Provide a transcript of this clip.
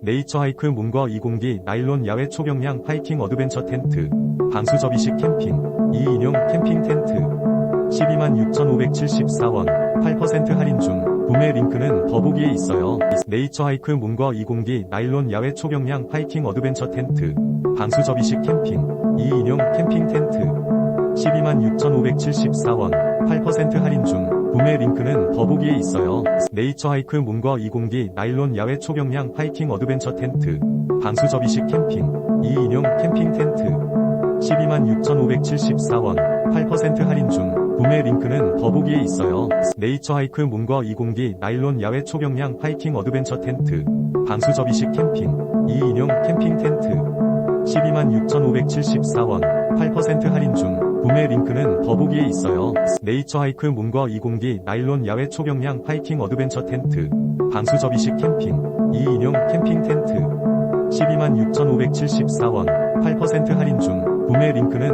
네이처 하이크 문거 2공기 나일론 야외 초경량 하이킹 어드벤처 텐트 방수 접이식 캠핑 2인용 캠핑 텐트 12만 6,574원 8% 할인 중 구매 링크는 더보기에 있어요. 네이처 하이크 문거 2공기 나일론 야외 초경량 하이킹 어드벤처 텐트 방수 접이식 캠핑 2인용 캠핑 텐트 12만 6,574원 8% 할인 중 구매 링크는 더보기에 있어요. 네이처 하이크 문거 2공기 나일론 야외 초경량 하이킹 어드벤처 텐트 방수 접이식 캠핑 2인용 캠핑 텐트 12만 6,574원 8% 할인 중 구매 링크는 더보기에 있어요. 네이처 하이크 문거 2공기 나일론 야외 초경량 하이킹 어드벤처 텐트 방수 접이식 캠핑 2인용 캠핑 텐트 12만 6,574원 8% 할인 중 구매 링크는 더보기에 있어요. 네이처 하이크 문거 2공기 나일론 야외 초경량 하이킹 어드벤처 텐트 방수 접이식 캠핑 2인용 캠핑 텐트 12만 6,574원 8% 할인 중 구매 링크는